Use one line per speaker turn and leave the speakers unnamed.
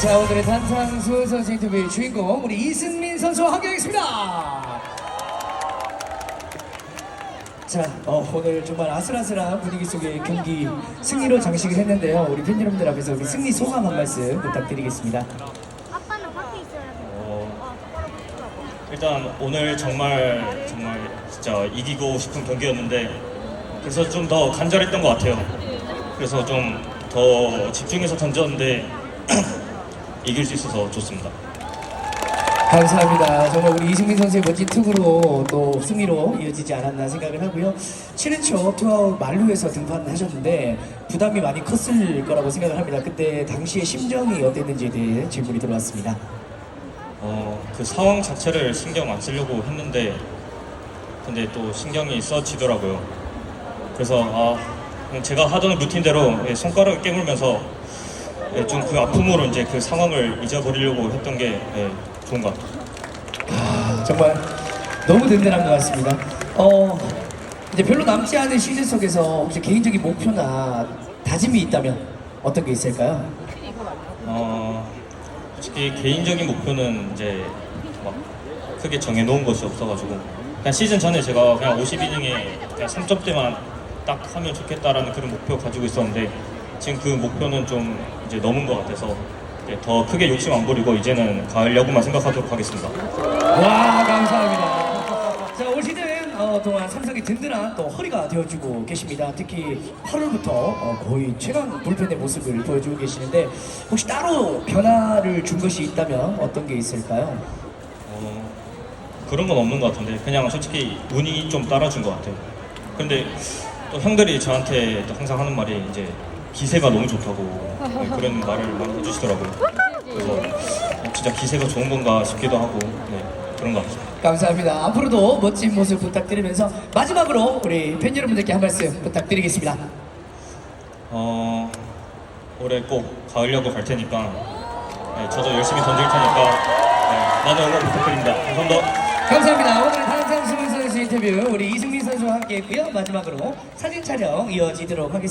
자 오늘의 탄상수 선수 인터뷰의 주인공 우리 이승민 선수와 함께하겠습니다. 자 어, 오늘 정말 아슬아슬한 분위기 속의 경기 승리로 장식을 했는데요. 우리 팬 여러분들 앞에서 우리 승리 소감 한 말씀 부탁드리겠습니다.
아빠는 밖에. 어,
일단 오늘 정말 정말 진짜 이기고 싶은 경기였는데 그래서 좀 더 간절했던 것 같아요. 그래서 좀 더 집중해서 던졌는데 이길 수 있어서 좋습니다.
감사합니다. 정말 우리 이승민 선수의 멋진 투구로 또 승리로 이어지지 않았나 생각을 하고요. 7회 초 투아웃 만루에서 등판하셨는데 부담이 많이 컸을 거라고 생각을 합니다. 그때 당시의 심정이 어땠는지에 대해 질문이 들어왔습니다.
어, 그 상황 자체를 신경 안 쓰려고 했는데 근데 또 신경이 써지더라고요. 그래서 아 제가 하던 루틴대로 예, 손가락을 깨물면서 예, 좀그 아픔으로 이제 그 상황을 잊어버리려고 했던 게 예, 좋은 것 같아요.
아, 정말 너무 든든한 것 같습니다. 어, 이제 별로 남지 않은 시즌 속에서 혹시 개인적인 목표나 다짐이 있다면 어떤 게 있을까요?
어, 솔직히 개인적인 목표는 이제 막 크게 정해놓은 것이 없어가지고 그냥 시즌 전에 제가 그냥 52이닝에 그냥 3점대만 딱 하면 좋겠다라는 그런 목표 가지고 있었는데 지금 그 목표는 좀 이제 넘은 것 같아서 이제 더 크게 욕심 안 부리고 이제는 가을 야구만 생각하도록 하겠습니다.
와 감사합니다. 자 올 시즌 어, 동안 삼성이 든든한 또 허리가 되어주고 계십니다. 특히 8월부터 어, 거의 최강 불펜의 모습을 보여주고 계시는데 혹시 따로 변화를 준 것이 있다면 어떤 게 있을까요?
어, 그런 건 없는 것 같은데 그냥 솔직히 운이 좀 따라준 것 같아요. 근데 또 형들이 저한테 또 항상 하는 말이 이제 기세가 너무 좋다고 네, 그런 말을 많이 해주시더라고요. 그래서 어, 진짜 기세가 좋은 건가 싶기도 하고 네, 그런 것 같습니다.
감사합니다. 앞으로도 멋진 모습 부탁드리면서 마지막으로 우리 팬 여러분들께 한 말씀 부탁드리겠습니다.
어, 올해 꼭 가을 야구 갈 테니까 네, 저도 열심히 던질 테니까 네, 많은 응원 부탁드립니다. 감사합니다.
감사합니다. 오늘 탄상수 선수 인터뷰 우리 이승민 선수와 함께했고요. 마지막으로 사진 촬영 이어지도록 하겠습니다.